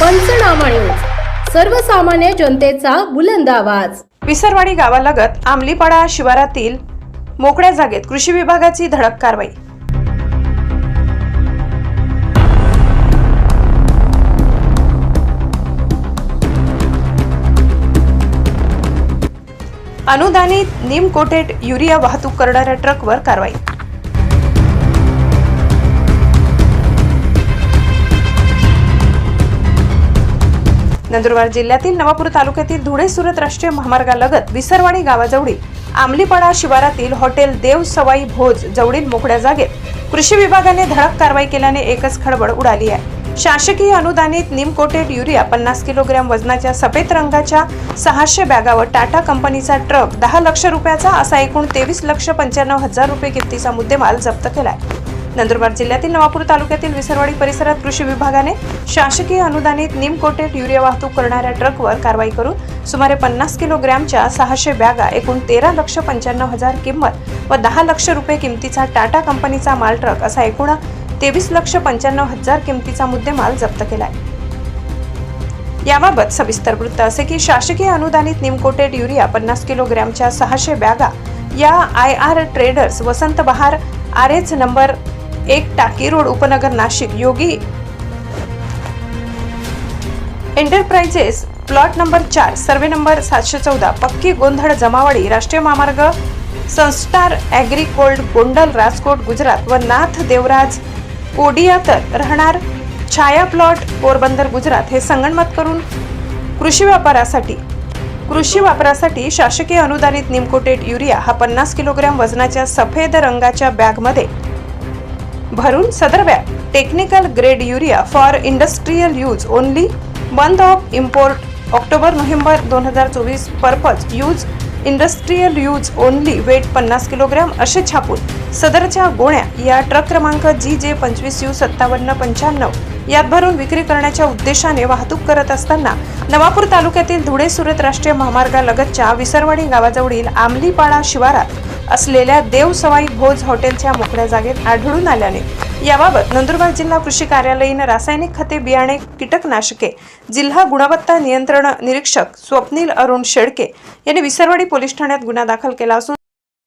पंचनामा न्यूज. सर्वसामान्य जनतेचा बुलंद आवाज. विसरवाडी गावालगत आमलीपाडा शिवारातील मोकळ्या जागेत कृषी विभागाची धडक कारवाई. अनुदानित निम कोटेड युरिया वाहतूक करणाऱ्या ट्रकवर कारवाई. नंदुरबार जिल्ह्यातील नवापूर तालुक्यातील धुळे सुरत राष्ट्रीय महामार्गालगत विसरवाडी गावाजवळील आमलीपाडा शिवारातील हॉटेल देव सवाई भोज जवळील मोकळ्या जागेत कृषी विभागाने धडक कारवाई केल्याने एकच खळबळ उडाली आहे. शासकीय अनुदानित निमकोटेड युरिया पन्नास किलोग्रॅम वजनाच्या सफेद रंगाच्या सहाशे बॅगावर टाटा कंपनीचा ट्रक दहा लक्ष रुपयाचा असा एकूण तेवीस लक्ष पंच्याण्णव हजार रुपये किमतीचा मुद्देमाल जप्त केलाय. नंदुरबार जिल्ह्यातील नवापूर तालुक्यातील विसरवाडी परिसरात कृषी विभागाने शासकीय अनुदानित निम कोटेड युरिया वाहतूक करणाऱ्या ट्रकवर कारवाई करून सुमारे पन्नास किलोग्रॅमच्या सहाशे बॅगा एकूण तेरा लक्ष पंच्याण्णव हजार किंमत व दहा लक्ष रुपये किमतीचा टाटा कंपनीचा माल ट्रक असा एकूण तेवीस लक्ष पंच्याण्णव हजार किमतीचा मुद्देमाल जप्त केलाय. याबाबत सविस्तर वृत्त असे की शासकीय अनुदानित निमकोटेड युरिया पन्नास किलोग्रॅमच्या सहाशे बॅगा या आय आर ट्रेडर्स वसंत बहार आर एच नंबर एक टाकी रोड उपनगर Nashik Yogi. Enterprises plot number चार सर्वे नंबर सातशे चौदा पक्की गोंधळ जमावाडी राष्ट्रीय महामार्ग संस्टार ॲग्रिकोल्ड गोंडल राजकोट गुजरात व नाथ देवराज कोडियातर राहणार छाया प्लॉट पोरबंदर गुजरात. हे संगणमत करून कृषी व्यापारासाठी कृषी वापरासाठी शासकीय अनुदानित निमकोटेट युरिया हा पन्नास किलोग्रॅम वजनाच्या सफेद रंगाच्या बॅगमध्ये भरून सदर bag technical grade urea for industrial use only बंद ऑफ इम्पोर्ट ऑक्टोबर नोव्हेंबर दोन हजार चोवीस purpose use industrial use only weight पन्नास किलोग्रॅम असे छापून. सदरच्या गोण्या या ट्रक क्रमांक जी जे पंचवीस यू सत्तावन्न पंच्याण्णव. यात भरून विक्री करण्याच्या उद्देशाने वाहतूक करत असताना नवापूर तालुक्यातील धुळे सुरत राष्ट्रीय महामार्गालगतच्या विसरवाडी गावाजवळील आमलीपाडा शिवारात असलेल्या देव सवाई भोज हॉटेलच्या मोकळ्या जागेत आढळून आल्याने याबाबत नंदुरबार जिल्हा कृषी कार्यालयीन रासायनिक खते बियाणे कीटकनाशके जिल्हा गुणवत्ता नियंत्रण निरीक्षक स्वप्नील अरुण शेडके यांनी विसरवाडी पोलीस ठाण्यात गुन्हा दाखल केला असून